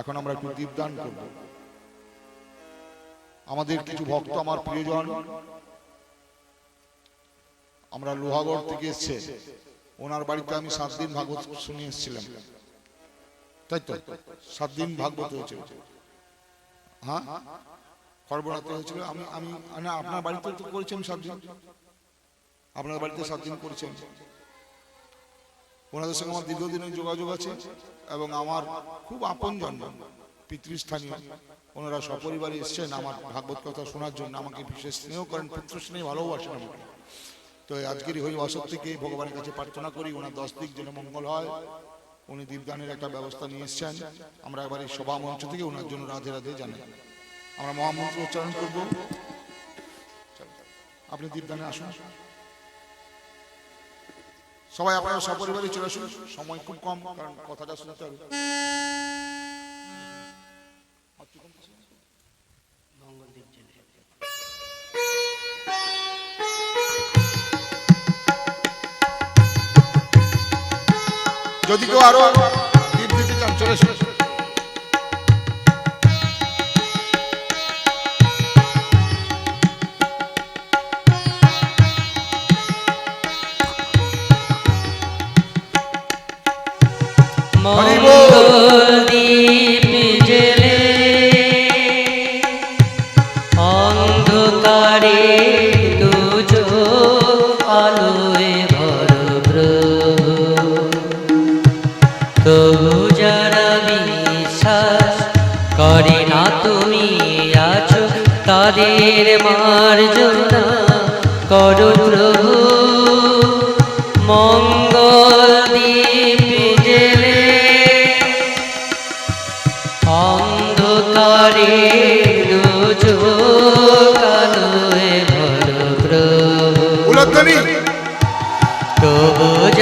এখন আমরা একটু দীপদান করব। আমাদের কিছু ভক্ত আমার প্রিয়জন, আমরা লোহাগড় থেকে এসছে। ওনার বাড়িতে আমি সাত দিন ভাগবত শুনে এসেছিলাম। তাই তো? সাত দিন ভাগবত হয়েছে। হ্যাঁ? খড়বড়াতে হয়েছিল। আমি আমি না আপনার বাড়িতে তো করেছেন সাত দিন। আপনার বাড়িতে সাত দিন করেছেন ওনাদের সঙ্গে আমার দীর্ঘদিনের যোগাযোগ আছে এবং আমার খুব আপন জন্ম পিতৃস্থানীয়। ওনারা সপরিবারে এসছেন আমার ভাগবত কথা শোনার জন্য, আমাকে বিশেষ স্নেহ করেন, পুত্র স্নেহ ভালোবাসেন আমাকে। তো আজকের এই হরিবাসর থেকে ভগবানের কাছে প্রার্থনা করি, ওনার দশ দিক যেন মঙ্গল হয়। উনি দীপদানের একটা ব্যবস্থা নিয়ে এসছেন। আমরা এবার এই সভা মঞ্চ থেকে ওনার জন্য রাধে রাধে জানাই। আমরা মহামন্ত্র উচ্চারণ করব। আপনি দীপদানে আসুন। সবাই আপনারা সপরিবারে চলে আসুন। সময় খুব কম, কারণ কথাটা শুনতে হবে। যদি কেউ আরও দীপ দিতে চান, চলে আসুন। করে না তুমি আছো তাদের মার্জনা করো প্রভু। মঙ্গল দীপ জেলে অন্ধকারে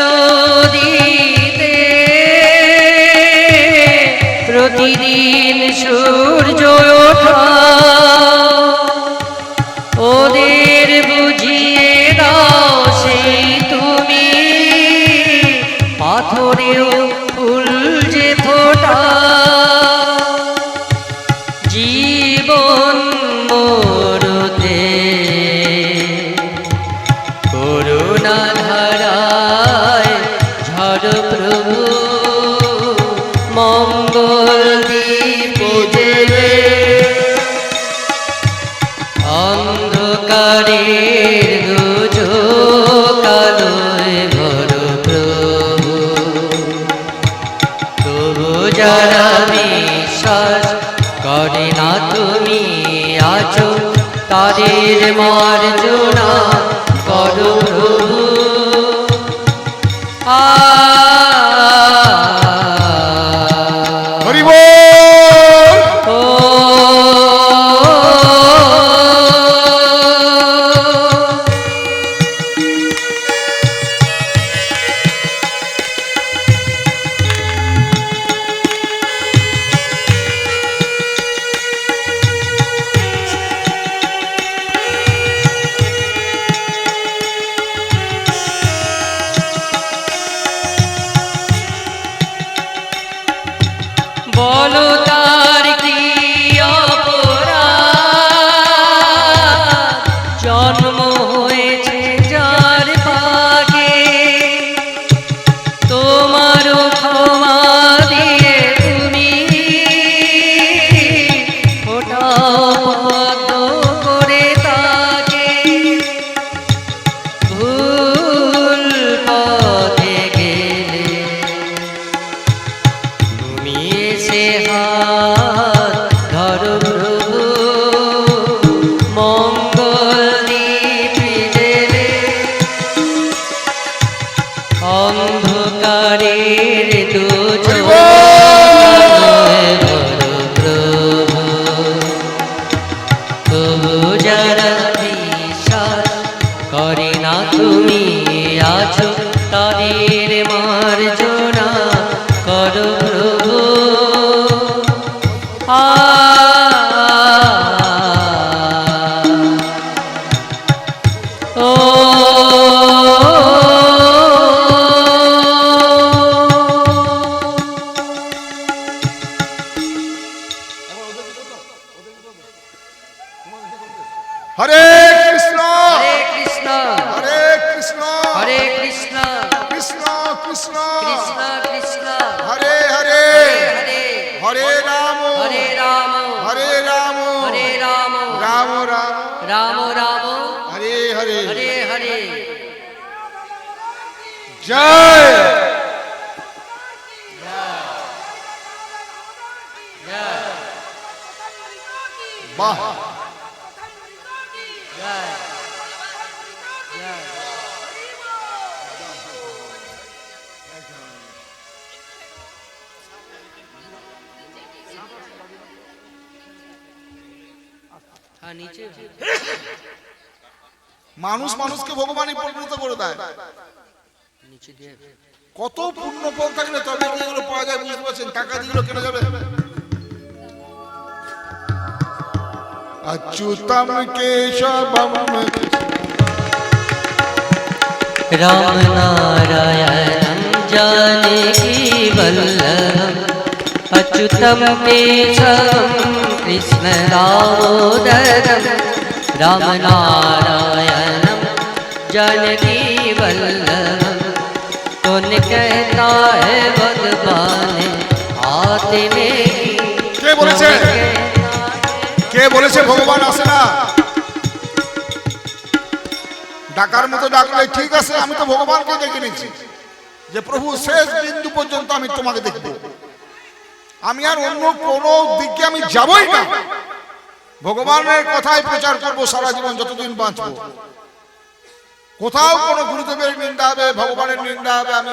আলো প্রতিদিন সূর্য ওঠা। ওদের বুঝিয়ে অন্ধকারের দুজো কালোয় ভর প্রভু। তবু যারা অন্ধকারের দুজন রাম রাম। রাম রাম। হরে হরে। হরে হরে। জয়। বাহ। মানুষ মানুষকে ভগবানই পরিণত করে দেয় নিচে দিয়ে কত পূর্ণ ফল থাকলে তবে কি এগুলো পাওয়া যায় বুঝতে পারছেন টাকা দিয়ে এগুলো কেনা যাবে अच्युतम केशवम राम नारायणं जानकी वल्लभम् अच्युतं केशवं कृष्ण दामोदरं राम नारायणं जानकी वल्लभम् कौन कहता है भगवान आते नहीं কে বলেছে? कौन कहता है কে বলেছে ভগবান আসে না ডাকার মতো ডাকলে ঠিক আছে আমি তো ভগবানকে দেখে নিচ্ছি যে প্রভু শেষ বিন্দু পর্যন্ত আমি তোমাকে দেখব আমি আর অন্য কোন দিকে আমি যাবই না। ভগবানের কথাই প্রচার করব সারা জীবন, যতদিন বাঁচব। কোথাও কোনো গুরুদেবের নিন্দা হবে, ভগবানের নিন্দা হবে, আমি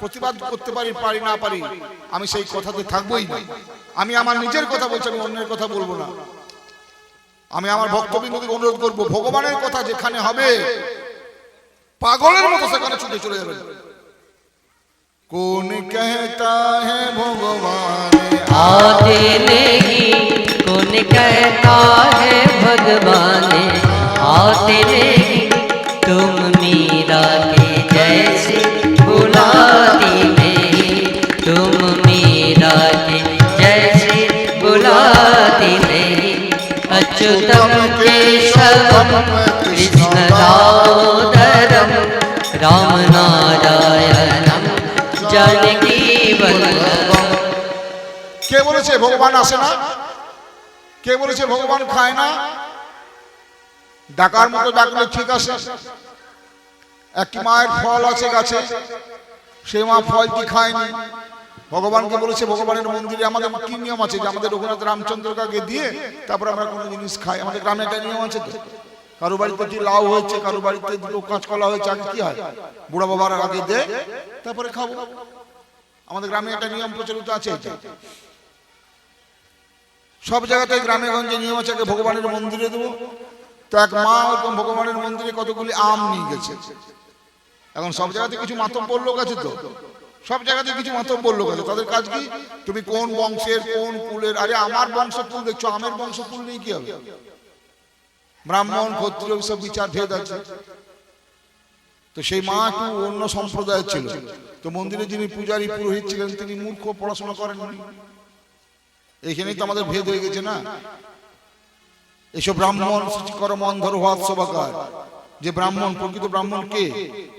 প্রতিবাদ করতে পারি পারি না পারি, আমি সেই কথাতে থাকবোই না। আমি আমার নিজের কথা বলছি, আমি অন্যের কথা বলব না। আমি আমার ভক্তবিন্দুকে অনুরোধ করব, ভগবানের কথা যেখানে হবে, পাগলের মতো সেখানে ছুটে চলে যাবে। কোন কেতা হে ভগবান? आते नहीं। कौन कहता है भगवान? आते नहीं। तुम मीरा के जैसे बुलाती नहीं। तुम मीरा के जैसे बुलाती नहीं। अच्युतम केशवम कृष्ण दामोदरम, राम नारायणम जानकी वल्लभम কে বলেছে, ভগবান আসে না কে বলেছে, ভগবান খায় না ডাকার মতো ডাকলে ঠিক আছে। একটি মায়ের ফল আছে গাছে সেই মা ফলটি খায়নি? ভগবানকে বলেছে, ভগবানের মন্দিরে আমাদের কি নিয়ম আছে যে আমাদের রঘুনাথ রামচন্দ্রকে আগে দিয়ে তারপর আমরা কোনো জিনিস খাই? আমাদের গ্রামে একটা নিয়ম আছে তো। কারও বাড়িতে যদি লাউ হয়েছে, কারও বাড়িতে দুটো কাঁচকলা হয়েছে, আগে কি হয়? বুড়া বাবার আগে দে তারপরে খাব। আমাদের গ্রামে একটা নিয়ম প্রচলিত আছে সব জায়গাতে গ্রামে গঞ্জে নিয়ম আছে ভগবানের মন্দিরে দেবো। তো এক মা ওরকম ভগবানের মন্দিরে কতগুলি আম নিয়ে গেছে। এখন সব জায়গাতে কিছু মাতব্বর লোক আছে তো? সব জায়গাতে কিছু মাতব্বর লোক আছে। তাদের কাজ কি? তুমি কোন বংশের, কোন কুলের, আরে আমার বংশ কুল দেখছ, আমের বংশ কুল নেই কি হবে? ব্রাহ্মণ, ক্ষত্রিয় সব বিচার ভেদ আছে। তো সেই মা একটু অন্য সম্প্রদায়ের ছিল। তো মন্দিরে যিনি পূজারী, পুরোহিত ছিলেন, তিনি মূর্খ, পড়াশোনা করেননি। এইখানেই তো আমাদের ভেদ হয়ে গেছে না? এসব ব্রাহ্মণ কর মন ধরো হাত সবাকার যে ব্রাহ্মণ প্রকৃত ব্রাহ্মণ কে?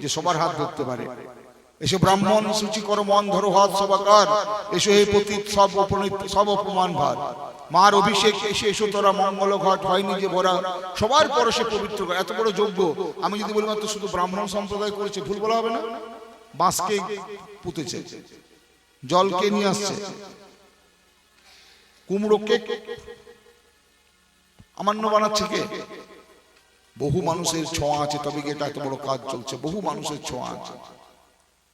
যে সবার হাত ধরতে পারে। এসব ব্রাহ্মণ সূচি কর মন ধরো হাত সবাকার এসো হে পতি সব সব অপমান ভার মার অভিষেক এসে এসো তোরা মঙ্গল ঘট হয়নি যে ভরা। সবার পরে সে পবিত্র এত বড় যোগ্য আমি যদি বলি মাত্র শুধু ব্রাহ্মণ সম্প্রদায় করেছে ভুল বলা হবে না? বাঁশকে পুঁতেছে। জলকে নিয়ে আসছে। কুমড়ো কেক। আমান্য বানাচ্ছে কে? বহু মানুষের ছোঁয়া আছে, তবে কি এটা এত বড় কাজ চলছে। বহু মানুষের ছোঁয়া আছে।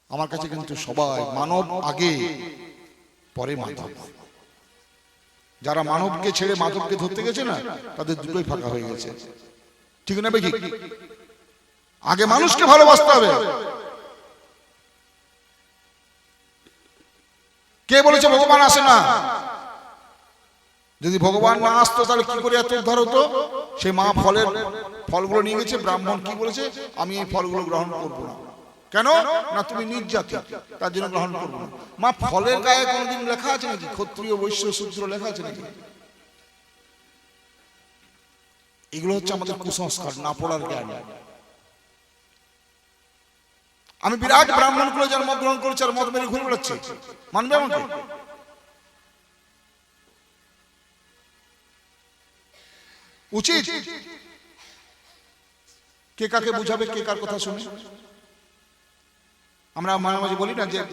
আমার কাছে কিন্তু সবাই মানব আগে, পরে মাধব। যারা মানবকে ছেড়ে মাধবকে ধরতে গেছে না, তাদের দুটোই ফাঁকা হয়ে গেছে। ঠিক না বেকি আগে মানুষকে ভালোবাসতে হবে। কে বলেছে ভগবান আসে না? যদি ভগবান না আসতো, তাহলে কি করে এত উদ্ধার হতো? সে মা ফলের ফলগুলো নিয়ে গেছে, ব্রাহ্মণ কি বলেছে? আমি এই ফলগুলো গ্রহণ করব না। কেন? না, তুমি নির্যাতি, তার জন্য গ্রহণ করব না। মা, ফলের গায়ে কোনোদিন লেখা আছে নাকি? ক্ষত্রিয়, বৈশ্য সূত্র লেখা আছে নাকি? এগুলো হচ্ছে আমাদের কুসংস্কার, না পড়ার জ্ঞান। আমি বিরাট ব্রাহ্মণ করে জন্মগ্রহণ করেছি আর মত মেরে ঘুরে বেড়াচ্ছি। মানবে আমাকে? উচিত? কে কাকে বুঝাবে, কে কার কথা শুনে? আমরা মাঝে মাঝে বলি না যে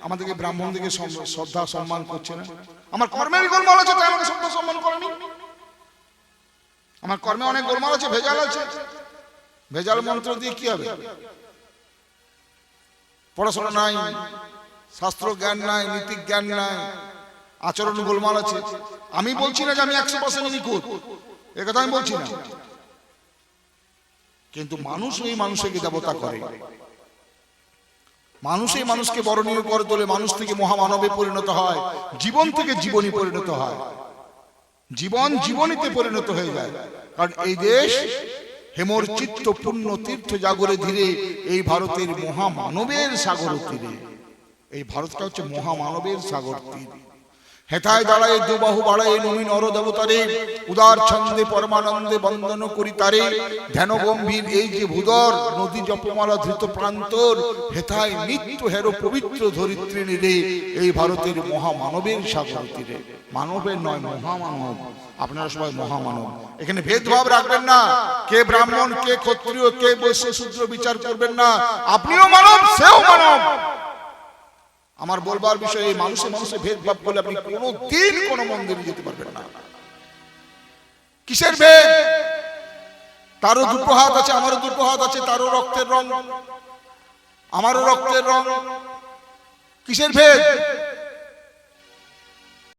আমাদেরকে ব্রাহ্মণদেরকে সম- শ্রদ্ধা, সম্মান করছে না। আমার কর্মের গোলমাল আছে, তাই আমাকে শ্রদ্ধা, সম্মান করেনি। আমার কর্মে অনেক গোলমাল আছে, ভেজাল আছে। ভেজাল মন্ত্র দিয়ে কি হবে? পড়াশোনা নাই, শাস্ত্র জ্ঞান নাই, নীতিক জ্ঞান নাই, আচরণ গোলমাল আছে। আমি বলছি না যে আমি একশো পার্সেন্ট নিখুঁত। কথা আমি বলছি না। কিন্তু মানুষ ওই মানুষকে দেবতা করে। মানুষই মানুষকে বরণীয় করে তোলে, মানুষ থেকে মহামানবে পরিণত হয়, জীবন থেকে জীবনী পরিণত হয়। জীবন জীবনীতে পরিণত হয়ে যায়। কারণ এই দেশ হেমর চিত্ত পূর্ণ তীর্থ জাগরে ধীরে এই ভারতের মহামানবের সাগর তীরে। এই ভারতটা হচ্ছে মহামানবের সাগর তীর। হেথায় দাঁড়ায় দুবাহু বাড়ায় নমি নর দেবতারে উদার ছন্দে পরমানন্দে বন্দন করি তারে। ধ্যান গম্ভীর এই যে ভূদর নদী জপমালা ধৃত প্রান্তর, হেথায় নিত্য হেরো পবিত্র ধরিত্রী নিরে এই ভারতের মহামানবের সাগর তীরে মানবের নয়, মহামানব। আপনারা সবাই মহামানব। এখানে ভেদভাব রাখবেন না। কে ব্রাহ্মণ, কে ক্ষত্রিয়, কে বৈশ্য, শূদ্র বিচার করবেন না। আপনিও মানব, সেও মানব। আমার বলবার বিষয়ে, এই মানুষে মানুষে ভেদভাব করলে আপনি কোনো দিন কোনো মন্দিরে যেতে পারবেন না। কিসের ভেদ? তারও দুটো হাত আছে, আমারও দুটো হাত আছে, তারও রক্তের রং। আমারও রক্তের রং। কিসের ভেদ?